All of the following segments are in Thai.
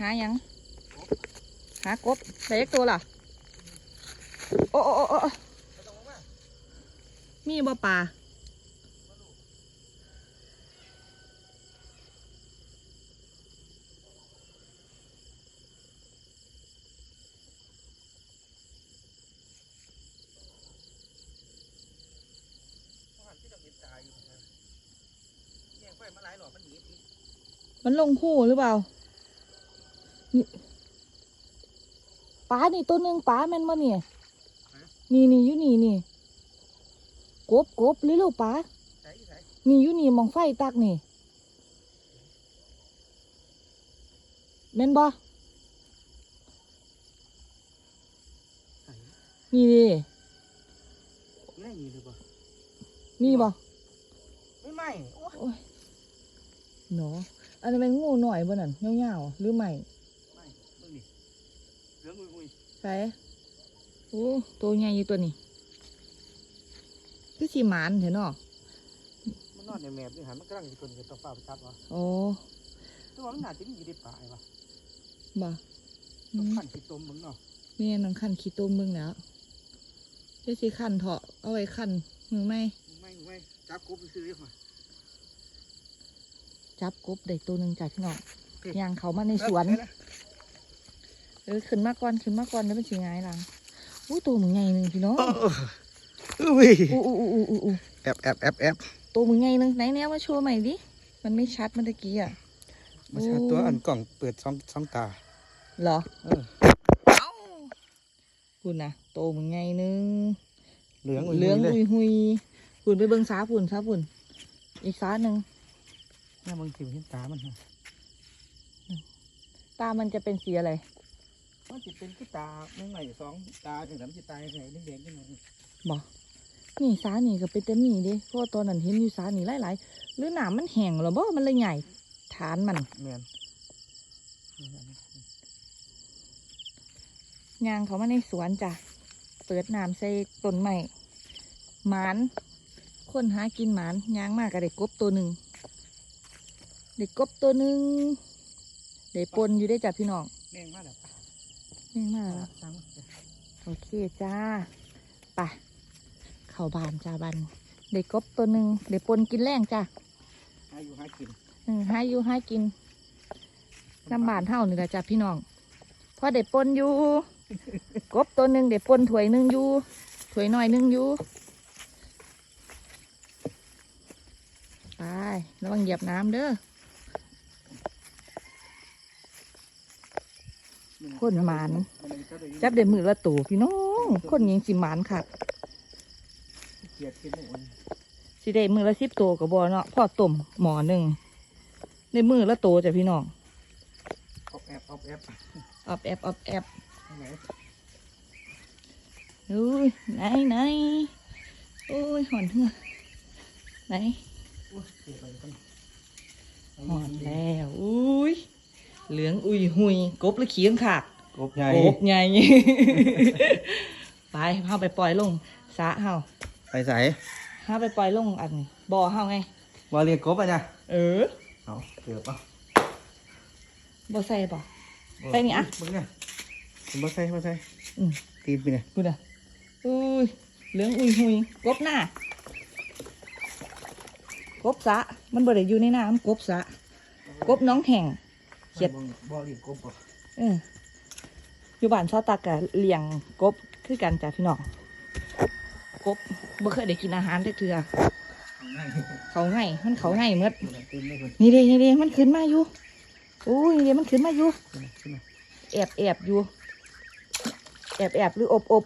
หายัง หากบได้ยักตัวล่ะ โอ้โอ้โอ้โอ้มีบ่ปลามันลงหูหรือเปล่า นี่ปลานี่ตัวหนึ่งปลาแม่นบ่เนี่ยนี่นี่อยู่นี่นี่กบกบเร็วๆปลาใส่ใส่นี่อยู่นี่มองไฟตักนี่แม่นบ่นี่ดิไม่มีหรือเปล่านี่บ่ไม่ไหม่โอ้ยหนออันนั้นเป็นงูหน่อยบ่นั่นเงาวๆหรือไม่ไม่เบิ่งดิ เหลืองอุ้ยอุ้ยใส่โอ้ตัวใหญ่อยู่ตัวนี้คือสีหมานเถอะเนาะมันนอนในแมบนี่หันมันกำลังจะคนกับตัวเปล่าไปจับวะโอ้ตัวมันน่าจะมีอยู่ในป่าไอ้วะบ่อืต้องมขันขี้ตมมึงเนาะนี่น้องขันขี้ต้มเบิ่งแล้วเดี๋ยวสิขันเถาะเอาไว้ขันมือไหมไม่ไม่จับกบไปซื้อเลยค่ะจับกบได้ตัวหนึ่งจากพี่น้องย่างเขามาในสวน เออขึ้นมาก่อนขึ้นมาก่อนแล้วเป็นสิง่ายหลังอู้ตัวมึงใหญ่หนึ่งพี่น้องอุ้ยอู้อู้อู้อู้อู้อู้แอบแอบแอบแอบตัวมึงใหญ่หนึ่งไหนแนวมาโชว์ใหม่ดิมันไม่ชัดเมื่อตะกี้อะมาชาตัวอันกล่องเปิดสองสองตาเหรอเออเอ้าคุณนะโตมึงไงนึงเหลืองเหลืองเลยอุยหุยฝุ่นไปเบิ่งซ้าฝุ่นซ้าฝุ่นอีกซ้าหนึ่งเนี่ยมึงจิ๋วเห็นตามันเหรอตามันจะเป็นสีอะไร มันจะเป็นที่ตาไม่ใหม่สองตาถึงสามจะตายไงแดงๆขึ้นมาบอกนี่ซ้านี่ก็เป็นแต่มีเด้เพราะว่าตอนนั้นเห็นอยู่ซ้านี่หลายๆหรือหนามมันแห้งหรอบ่มันเลยใหญ่ฐานมันแมนยางเขามาในสวนจ้ะเปิดน้ำใส่ต้นไม้หมานคนหากินหมานยางมากกับเด็กกบตัวหนึ่งเด็กกบตัวหนึ่งเด็กปนอยู่ได้อจ้ะพี่น้องแม่งมากแบบ แม่งมากแล้วจังโอเคจ้าไปเข้าบ้านจ้าบันเด็กกบตัวหนึ่งเด็กปนกินแรงจ้าหาอยู่หากินหนึ่งให้อยู่ให้กินน้ำบานเท่านี่แหละจ้าพี่น้องเพราะเด็กปนอยู่ กบตัวหนึ่งเด็กปนถ้วยหนึ่งอยู่ถ้วยน้อยหนึ่งอยู่ไประวังเหยียบน้ำเด้อ คนหมานจับเด็มือละตัวพี่น้องคนยิงสิหมานค่ะเกลียดกินหมูสิได้มือละสิบตัวกับบอเนาะพ่อต้มหมอหนึ่งในมือละตัวจ้ะพี่น้องออบแอบออบแอบออบแอบออบแอบไหนอุ้ยไหนไหนโอ้ยหอนเหือไหนอุ้ยเกลียดไปกันหอนแล้วอุ้ย เหลืองอุยหุยกบหรือเขียงขากกบใหญ่กบใหญ่ ไปเฮาไปปล่อยลงสระเฮาไปใส่เฮาไปปล่อยลงอันนี้บ่อเฮาไงวาเรียนกบอะนะเออเอาเกือบป่ะบ่ใส่บ่ไปนี่อะมึงเนี่ยผมมาใส่มาใส่อืมตีนไปเนี่ยกูน่ะอุ้ยเหลืองอุยหุยกบหน้ากบสะมันบ่ได้อยู่ในน้ำกบสะกบน้องแห่ง เขียดบ่เรียนกบป่ะเอออยู่บ้านชาวตากะเลี้ยงกบคือกันจ้ะพี่น้องกบบ่เคยได้กินอาหารเทื่อๆเขาไงมันเขาไงเมื่อเต็มเลยคนนี่เด้นี่เด้มันขึ้นมาอยู่อุ้ยนี่เด้มันขึ้นมาอยู่ขึ้นมาขึ้นมาแอบแอบอยู่แอบแอบหรืออบอบ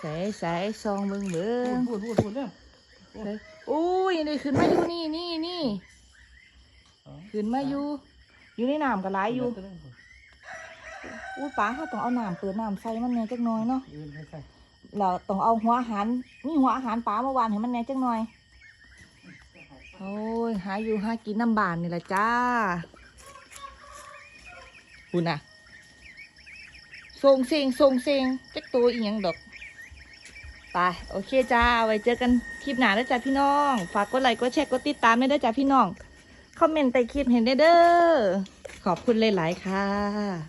ใส่ใส่ซองเบิ่งเบิ่งพูดพูดพูดเรื่องใส่อุ้ยนี่ขึ้นมาอยู่นี่นี่นี่ขึ้นมาอยู่ อยู่ในน้ำก็หลายอยู่อุ้ยป้าเขาต้องเอาน้ำเปิดน้ำใส่มันแหน่จักหน่อยเนาะยืนให้ใส่เราต้องเอาหัวอาหารนี่หัวอาหารปลาเมื่อวานเห็นมันแหน่จักหน่อยโอ้ยหาอยู่หากินน้ำบานนี่แหละจ้าคุณน่ะทรงเซงทรงเซงจักตัวอีหยังดอกไปโอเคจ้าไว้เจอกันคลิปหน้าแล้วจ้าพี่น้อง ฝากกดไลค์กดแชร์กดติดตามไม่ได้จ้าพี่น้อง คอมเมนต์ใต้คลิปเห็นได้เด้อขอบคุณหลาย ๆ ค่ะ